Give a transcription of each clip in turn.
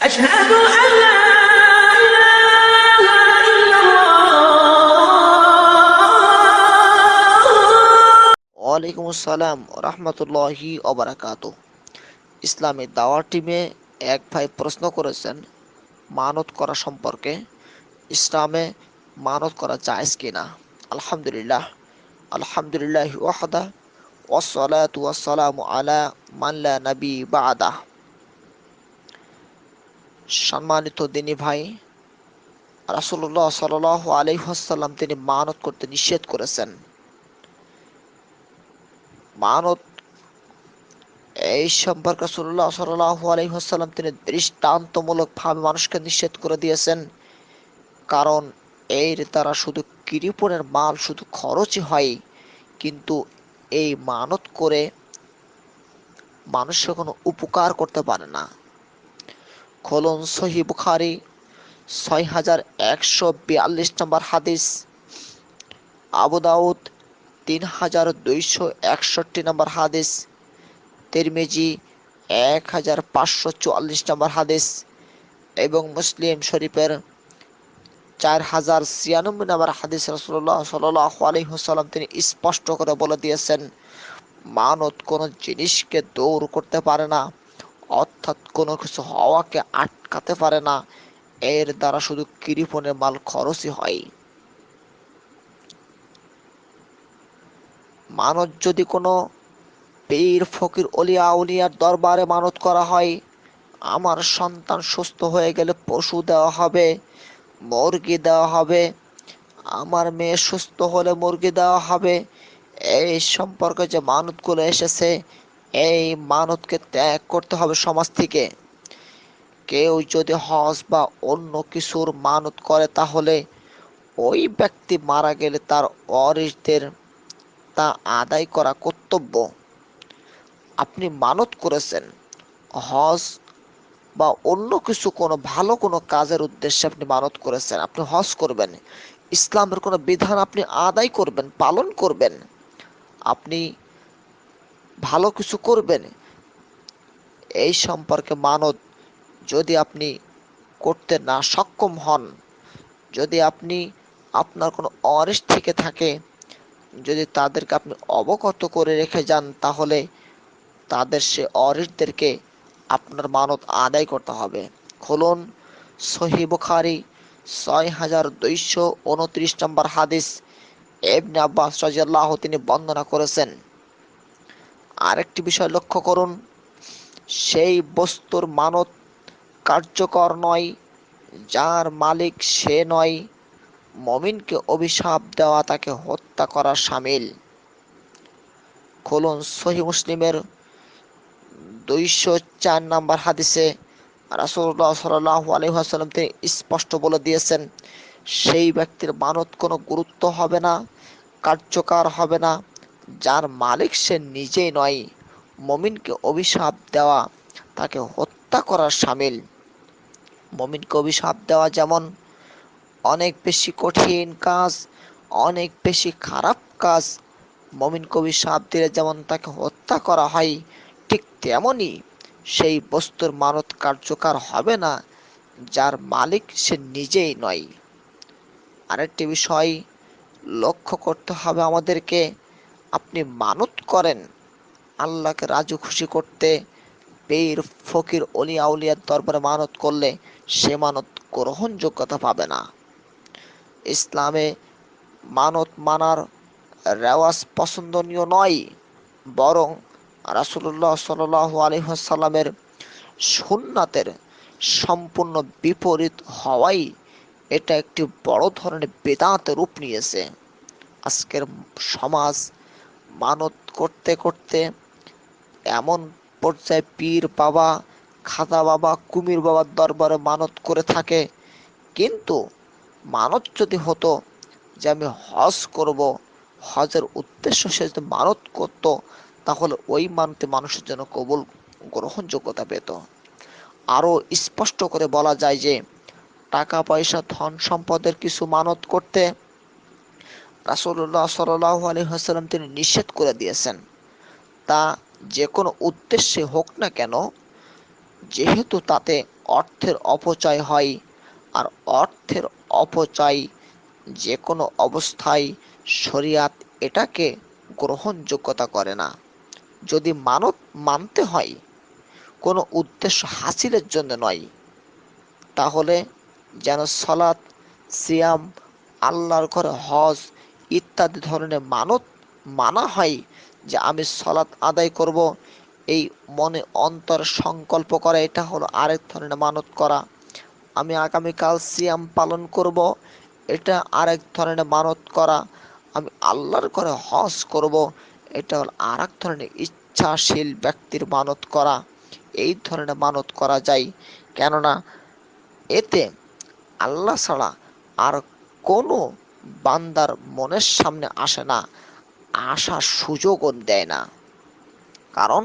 أشهد أن لا إله إلا الله ওয়ালাইকুম আসসালাম রহমতুল্লাহি অবরাকাত ইসলামী দাওয়ার টিমে এক ভাই প্রশ্ন করেছেন মানত করা সম্পর্কে ইসলামে মানত করা জায়েজ কিনা আলহামদুলিল্লাহ আলহামদুলিল্লাহ ওয়াহদা ওয়াসসালাতু ওয়াসসালামু আলা মাল্লা নবী বাদা সম্মানিত দিনী ভাই, রাসূলুল্লাহ সাল্লাল্লাহু আলাইহি ওয়াসাল্লাম তিনি মানত করতে নিষেধ করেছেন। মানত এই সম্পর্কে রাসূলুল্লাহ সাল্লাল্লাহু আলাইহি ওয়াসাল্লাম তিনি দৃষ্টান্তমূলক ভাবে মানুষকে নিষেধ করে দিয়েছেন। কারণ এর দ্বারা শুধু কৃপণের মাল শুধু খরচই হয়, কিন্তু এই মানত করে মানুষের কোনো উপকার করতে পারে না। খোলন সহি বুখারি ছয় হাজার একশো বিয়াল্লিশ নম্বর হাদিস। আবু দাউদ তিন হাজার দুইশো একষট্টি নম্বর হাদিস। তিরমিজি এক হাজার পাঁচশো চুয়াল্লিশ নম্বর হাদিস। এবং মুসলিম শরীফের চার হাজার ছিয়ানব্বই নম্বর হাদিস রসুল্লাহ সাল্লাহ আলহিহাসাল্লাম তিনি স্পষ্ট করে বলে দিয়েছেন, মানত কোনো জিনিসকে দৌড় করতে পারে না। অর্থাৎ কোনো কিছু হওয়াকে আটকাতে পারে না। এর দ্বারা শুধু কৃপণের মাল খরচই হয়। মানত যদি কোনো পীর, ফকির, অলিয়া, উলিয়ার দরবারে মানত করা হয়, আমার সন্তান সুস্থ হয়ে গেলে পশু দেওয়া হবে, মুরগি দেওয়া হবে, আমার মেয়ে সুস্থ হলে মুরগি দেওয়া হবে, এই সম্পর্কে যে মানতগুলো এসেছে এই মানতকে ত্যাগ করতে হবে সমাজ থেকে। কেউ যদি হজ বা অন্য কিছুর মানত করে, তাহলে ওই ব্যক্তি মারা গেলে তার অরিসদের তা আদায় করা কর্তব্য। আপনি মানত করেছেন। হজ বা অন্য কিছু কোনো ভালো কোনো কাজের উদ্দেশ্যে আপনি মানত করেছেন। আপনি হজ করবেন। ইসলামের কোনো বিধান আপনি আদায় করবেন, পালন করবেন। আপনি ভালো কিছু করবেন, এই সম্পর্কে মানত যদি আপনি করতে না সক্ষম হন, যদি আপনি আপনার কোনো অরেস থেকে থাকে, যদি তাদেরকে আপনি অবগত করে রেখে যান, তাহলে তাদের সে অরিসদেরকে আপনার মানত আদায় করতে হবে। খুলুন সহি বুখারি, ছয় হাজার দুইশো উনত্রিশ নম্বর হাদিস। এবনে আব্বাস রাজিয়াল্লাহ তিনি বর্ণনা করেছেন আরেকটি বিষয় লক্ষ্য করুন। সেই বস্তুর মানত কার্যকর নয়, যার মালিক সে নয়। মমিনকে অভিশাপ দেওয়া, তাকে হত্যা করা সামিল। খুলুন সহি মুসলিমের দুইশো চার নম্বর হাদিসে রাসুল্লাহ সাল্লাহ আলহাম তিনি স্পষ্ট বলে দিয়েছেন, সেই ব্যক্তির মানত কোনো গুরুত্ব হবে না, কার্যকর হবে না। যার মালিক সে নিজেই নয়, মমিনকে অভিশাপ দেওয়া, তাকে হত্যা করার সামিল। মমিনকে অভিশাপ দেওয়া যেমন অনেক বেশি কঠিন কাজ, অনেক বেশি খারাপ কাজ মমিন কবি সাপ দিলে যেমন তাকে হত্যা করা হয়, ঠিক তেমনই সেই বস্তুর মানত কার্যকর হবে না, যার মালিক সে নিজেই নয়। আরেকটি বিষয় লক্ষ্য করতে হবে আমাদেরকে আপনি মানত করেন, আল্লাহকে রাজু খুশি করতে পীর, ফকির অলিয়া উলিয়ার দরবারে মানত করলে সে মানত গ্রহণযোগ্যতা পাবে না। ইসলামে মানত মানার রেওয়াজ পছন্দনীয় নয়, বরং রাসুল্লাহ সাল আলহামের সুন্নাতের সম্পূর্ণ বিপরীত হওয়াই এটা একটি বড় ধরনের বেদাঁতে রূপ নিয়েছে। আজকের সমাজ মানত করতে করতে এমন পর্যায়ে পীর বাবা খাদা বাবা, কুমির বাবার দরবারে মানত করে থাকে। কিন্তু মানত যদি হতো যে আমি হজ করব, হজের উদ্দেশ্য সে যদি মানত করত, তাহলে ওই মানতে মানুষের জন্য কবুল, গ্রহণযোগ্যতা পেত। আরও স্পষ্ট করে বলা যায় যে টাকা পয়সা ধন সম্পদের কিছু মানত করতে রাসুল্লাহ সাল্লাহ আলহাম তিনি নিষেধ করে দিয়েছেন। তা যে কোনো উদ্দেশ্যে হোক না কেন, যেহেতু তাতে অর্থের অপচয় হয়, আর অর্থের অপচয় যে কোনো অবস্থায় শরিয়াত এটাকে গ্রহণযোগ্যতা করে না। যদি মানত মানতে হয়, কোনো উদ্দেশ্য হাসিলের জন্য নয়, তাহলে যেন সলাৎ সিয়াম, আল্লাহর ঘরে হজ ইত্যাদি ধরনের মানত মানা হয় যে আমি সলাৎ আদায় করব, এই মনে অন্তর সংকল্প করা, এটা হলো আরেক ধরনের মানত করা। আমি আগামীকাল সিয়াম পালন করব, এটা আরেক ধরনের মানত করা। আমি আল্লাহর করে হজ করব, এটা হলো আর এক ধরনের ইচ্ছাশীল ব্যক্তির মানত করা। এই ধরনের মানত করা যায়। কেননা, এতে আল্লাহ ছাড়া আর কোনো বান্দার মনের সামনে আসে না, আসার সুযোগও দেয় না। কারণ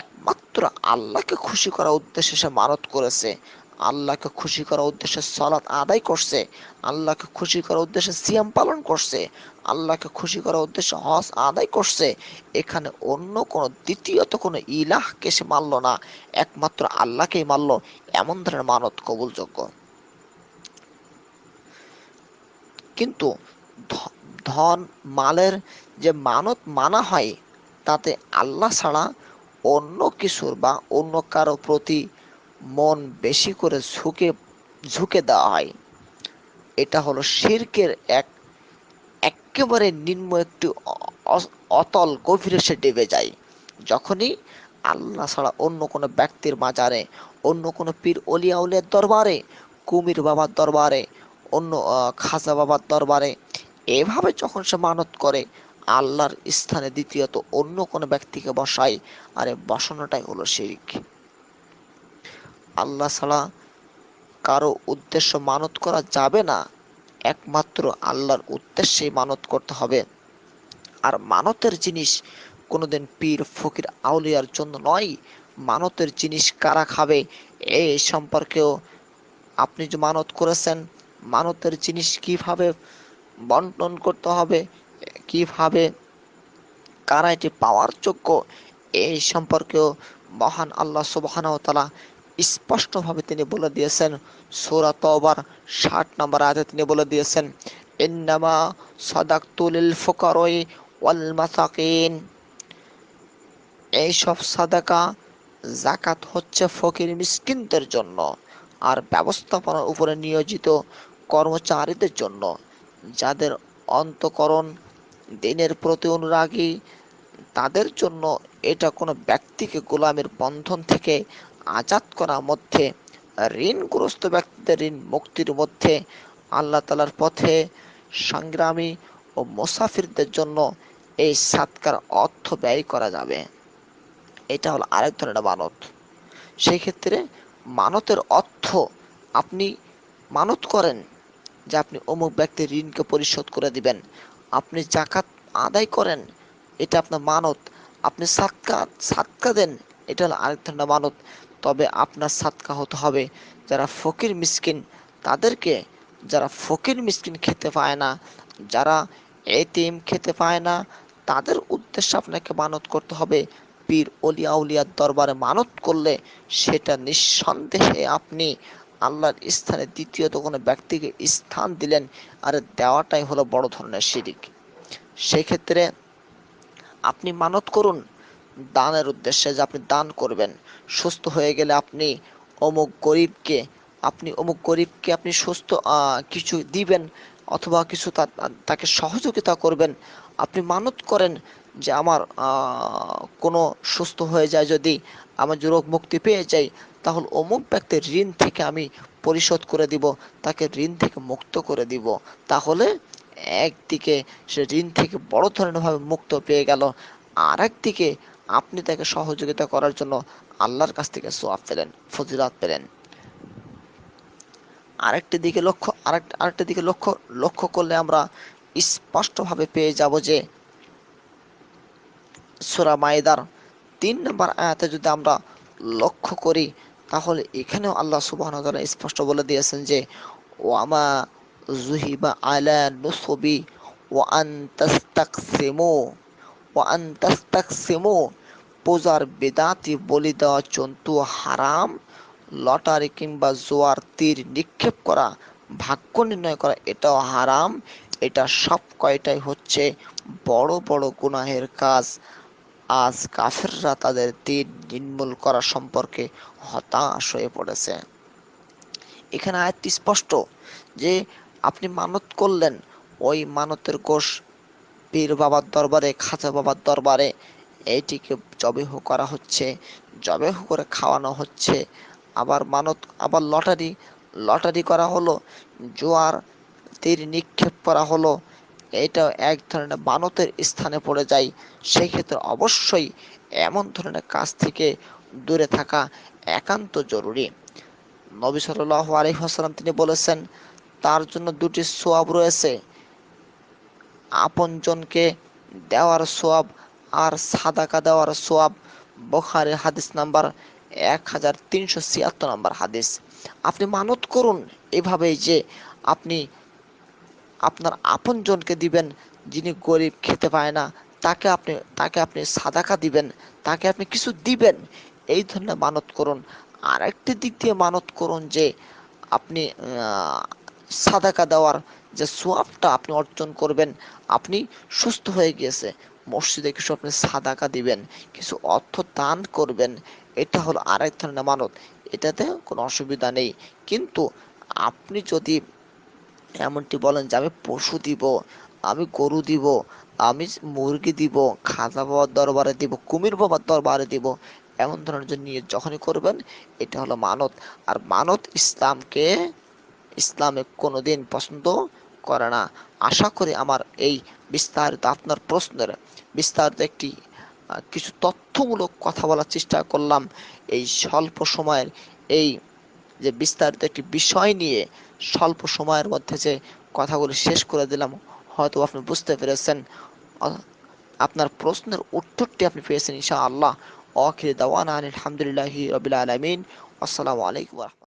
একমাত্র আল্লাহকে খুশি করার উদ্দেশ্যে সে মানত করেছে, আল্লাহকে খুশি করার উদ্দেশ্যে সলাৎ আদায় করছে, আল্লাহকে খুশি করার উদ্দেশ্যে সিয়াম পালন করছে, আল্লাহকে খুশি করার উদ্দেশ্যে হজ আদায় করছে, এখানে অন্য কোনো দ্বিতীয়ত কোনো ইলাহকে সে মানল না, একমাত্র আল্লাহকেই মানল, এমন ধরনের মানত কবুলযোগ্য। কিন্তু ধন, মালের যে মানত মানা হয়, তাতে আল্লাহ ছাড়া অন্য কিছুর বা অন্য কারও প্রতি মন বেশি করে ঝুঁকে ঝুঁকে দেওয়া হয়। এটা হলো শির্কের এক, একেবারে নিম্ন একটি অতল গভীরে সে ডেবে যায়। যখনই আল্লাহ ছাড়া অন্য কোনো ব্যক্তির মাজারে, অন্য কোনো পীর অলিয়া দরবারে, কুমির বাবার দরবারে অন্য খাজা বাবার দরবারে। এভাবে যখন সে মানত করে, আল্লাহর স্থানে দ্বিতীয়ত অন্য কোনো ব্যক্তিকে বসায়, আরে বসানোটাই হলো শিরিক। আল্লাহ ছাড়া কারও উদ্দেশ্য মানত করা যাবে না, একমাত্র আল্লাহর উদ্দেশ্যে মানত করতে হবে। আর মানতের জিনিস কোনোদিন পীর, ফকির, আউলিয়ার জন্য নয়, মানতের জিনিস কারা খাবে এই সম্পর্কেও আপনি যে মানত করেছেন মানতের জিনিস কীভাবে বন্টন করতে হবে, কীভাবে কারা এটি পাওয়ার যোগ্য, এই সম্পর্কেও মহান আল্লাহ সুবাহানতালা স্পষ্টভাবে তিনি বলে দিয়েছেন। সোরা তবার ষাট নম্বর আয়াতে তিনি বলে দিয়েছেন, ইন্নামা সাদাকতুলিল ফুকারই ওয়াল মাসাকিন। এইসব সাদাকা জাকাত হচ্ছে ফকির মিসকিনদের জন্য, আর ব্যবস্থাপনার উপরে নিয়োজিত কর্মচারীদের জন্য। যাদের অন্তকরণ, দিনের প্রতি অনুরাগী, তাদের জন্য এটা কোনো ব্যক্তিকে গোলামের বন্ধন থেকে আজাদ করার মধ্যে, ঋণগ্রস্ত ব্যক্তিদের ঋণ মুক্তির মধ্যে আল্লাহ তালার পথে সংগ্রামী ও মুসাফিরদের জন্য এই সাতকার অর্থ ব্যয় করা যাবে। এটা হলো আরেক ধরনের মানত। সেই ক্ষেত্রে মানতের অর্থ আপনি মানত করেন যে আপনি অমুক ব্যক্তির ঋণকে পরিশোধ করে দিবেন। আপনি জাকাত আদায় করেন, এটা আপনার মানত। আপনি সাতকা সাতকা দেন, এটা হলো আরেক ধরনের মানত। তবে আপনার সাতকা হতে হবে যারা ফকির মিসকিন, তাদেরকে যারা ফকির মিসকিন খেতে পায় না, যারা এতিম খেতে পায় না, তাদের উদ্দেশ্যে আপনাকে মানত করতে হবে। পীর অলিয়া উলিয়ার দরবারে মানত করলে সেটা নিঃসন্দেহে আপনি আল্লাহর স্থানে দ্বিতীয়ত কোনো ব্যক্তিকে স্থান দিলেন আর দেওয়াটাই হলো বড় ধরনের শিরিক। সেই ক্ষেত্রে আপনি মানত করুন, দানের উদ্দেশ্যে যে আপনি দান করবেন। সুস্থ হয়ে গেলে আপনি অমুক গরিবকে, আপনি অমুক গরিবকে আপনি সুস্থ কিছু দিবেন অথবা কিছু তাকে সহযোগিতা করবেন। আপনি মানত করেন যে আমার কোনো সুস্থ হয়ে যায় যদি আমার রোগ মুক্তি পেয়ে যাই, তাহলে অমুক ব্যক্তির ঋণ থেকে আমি পরিশোধ করে দিব, তাকে ঋণ থেকে মুক্ত করে দিব। তাহলে একদিকে সে ঋণ থেকে বড় ধরনেরভাবে মুক্ত পেয়ে গেল আর একদিকে আপনি তাকে সহযোগিতা করার জন্য আল্লাহর কাছ থেকে সোয়াব পেলেন, ফজিলাত পেলেন। আরেকটি দিকে লক্ষ্য আরেকটা দিকে লক্ষ্য লক্ষ্য করলে আমরা স্পষ্টভাবে পেয়ে যাব যে সুরা মাইদার তিন নম্বর আয়াতে যদি আমরা লক্ষ্য করি, তাহলে এখানেও আল্লাহ সুবাহ স্পষ্ট বলে দিয়েছেন যে ও আমা জুহিবা আলা নুসবি ও আন্তাস্তাকসিমু ও আন্তাস্তাকসিমু পূজার বেদাতি বলি দেওয়া জন্তু হারাম, লটারি কিংবা জোয়ার, তীর নিক্ষেপ করা, ভাগ্য নির্ণয় করা, এটাও হারাম। এটা সব কয়টাই হচ্ছে বড় বড় গুনাহের কাজ। আজ কাফেররা তাদের তীর নির্মূল করা সম্পর্কে হতাশ হয়ে পড়েছে। এখানে আয়াতটি স্পষ্ট যে আপনি মানত করলেন, ওই মানতের কোষ পীর বাবার দরবারে, খাজা বাবার দরবারে, এইটিকে জবেহ করা হচ্ছে, জবেহ করে খাওয়ানো হচ্ছে। আবার মানত, আবার লটারি লটারি করা হলো, জোয়ার, তীর নিক্ষেপ করা হলো এটা এক ধরনের মানতের স্থানে পড়ে যায়। সেই ক্ষেত্রে অবশ্যই এমন ধরনের কাজ থেকে দূরে থাকা একান্ত জরুরি। নবী সাল্লাহ আলহিহাসাল্লাম তিনি বলেছেন, তার জন্য দুটি সোয়াব রয়েছে। আপনজনকে দেওয়ার সোয়াব আর সাদাকা দেওয়ার সোয়াব। বখারের হাদিস নাম্বার এক হাজার তিনশো ছিয়াত্তর নাম্বার হাদিস। আপনি মানত করুন এভাবেই যে আপনি আপনার আপনজনকে দিবেন, যিনি গরিব, খেতে পায় না, তাকে আপনি তাকে আপনি সাদাকা দিবেন, তাকে আপনি কিছু দিবেন, এই ধরনের মানত করুন। আর একটি দিক দিয়ে মানত করুন যে, আপনি সাদাকা দেওয়ার যে সোয়াবটা আপনি অর্জন করবেন, আপনি সুস্থ হয়ে গিয়েছে। মসজিদে কিছু আপনি সাদাকা দিবেন, কিছু অর্থ দান করবেন, এটা হলো আরেক ধরনের মানত। এটাতে কোনো অসুবিধা নেই। কিন্তু আপনি যদি এমনটি বলেন যে, আমি পশু দিব, আমি গরু দিব, আমি মুরগি দিব, খাজা বাবার দরবারে দিব, কুমির বাবার দরবারে দিব। এমন ধরনের যে নিয়ে যখনই করবেন, এটা হলো মানত। আর মানত ইসলামকে, ইসলামে কোনো দিন পছন্দ করে না। আশা করি আমার এই বিস্তারিত আপনার প্রশ্নের বিস্তারিত একটি কিছু তথ্যমূলক কথা বলার চেষ্টা করলাম। এই স্বল্প সময়ের এই যে বিস্তারিত একটি বিষয় নিয়ে স্বল্প সময়ের মধ্যে যে কথাগুলো শেষ করে দিলাম হয়তো আপনি বুঝতে পেরেছেন। আপনার প্রশ্নের উত্তরটি আপনি পেয়েছেন ইনশা আল্লাহ আখির দাওয়ানা আলহামদুলিল্লাহি রবিল আলমিন। আসসালামু আলাইকুম